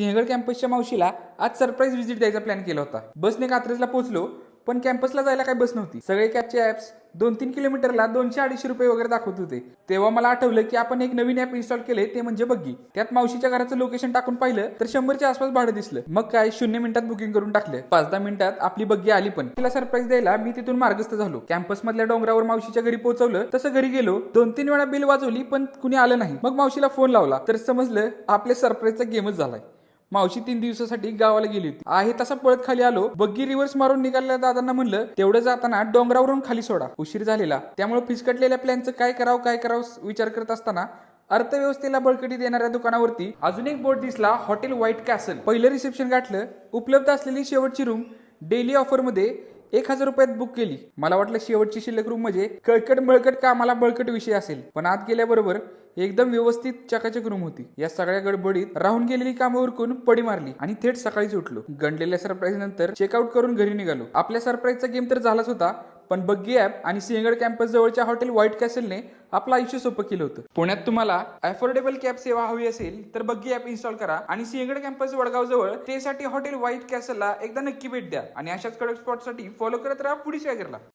सिंहगड कॅम्पसच्या मावशीला आज surprise visit द्यायचा प्लॅन केला होता. बसने कात्रजला पोहोचलो पण कॅम्पसला जायला काही बस नव्हती. सगळे कॅबचे ऍप्स दोन तीन किलोमीटरला दोनशे अडीचशे रुपये वगैरे दाखवत होते. तेव्हा मला आठवलं की आपण एक नवीन ऍप इन्स्टॉल केले ते म्हणजे बग्गी. त्यात मावशीच्या घराचं लोकेशन टाकून पाहिलं तर शंभरच्या आसपास भाडं दिसलं. मग काय शून्य मिनिटात बुकिंग करून टाकलं. पाच दहा मिनिटात आपली बग्गी आली पण. तिला सरप्राईज द्यायला मी तिथून मार्गस्थ झालो. कॅम्पस मधल्या डोंगरावर मावशीच्या घरी पोहोचवलं. तसं घरी गेलो. दोन तीन वेळा बिल वाजवली पण कुणी आलं नाही. मग मावशीला फोन लावला. तर समजलं आपल्या सरप्राईजचा गेमच झालाय. मावशी तीन दिवसासाठी गावाला गेली. होती आहे तसा पळत खाली आलो बग्गी रिव्हर्स मारून निघालेल्या दादांना म्हणलं तेवढं जाताना डोंगरावरून खाली सोडा. उशीर झालेला. त्यामुळे फिसकटलेल्या प्लॅनचं काय करावं काय करावं विचार करत असताना अर्थव्यवस्थेला बळकटी देणाऱ्या दुकानावरती अजून एक बोर्ड दिसला हॉटेल व्हाईट कॅसल. पहिलं रिसेप्शन गाठलं उपलब्ध असलेली शेवटची रूम डेली ऑफरमध्ये एक हजार रुपयात बुक केली. मला वाटलं शेवटची शिल्लक रूम म्हणजे कळकट मळकट कामाला बळकट विषय असेल. पण आत गेल्याबरोबर एकदम व्यवस्थित चकाचक रूम होती. या सगळ्या गडबडीत राहून गेलेली कामं उरकून पडी मारली आणि थेट सकाळीच उठलो. गणलेल्या सरप्राईज नंतर चेकआउट करून घरी निघालो. आपल्या सरप्राईजचा गेम तर झालाच होता पण बग्गी ॲप आणि सिंहगड कॅम्पस जवळच्या हॉटेल व्हाईट कॅसलने आपलं आयुष्य सोपं केलं होतं. पुण्यात तुम्हाला अफोर्डेबल कॅब सेवा हवी असेल तर बग्गी ॲप इन्स्टॉल करा आणि सिंहगड कॅम्पस वडगाव जवळ ते साठी हॉटेल व्हाईट कॅसलला एकदा नक्की भेट द्या आणि अशाच कडक स्पॉटसाठी फॉलो करत राहा पुढे शेअर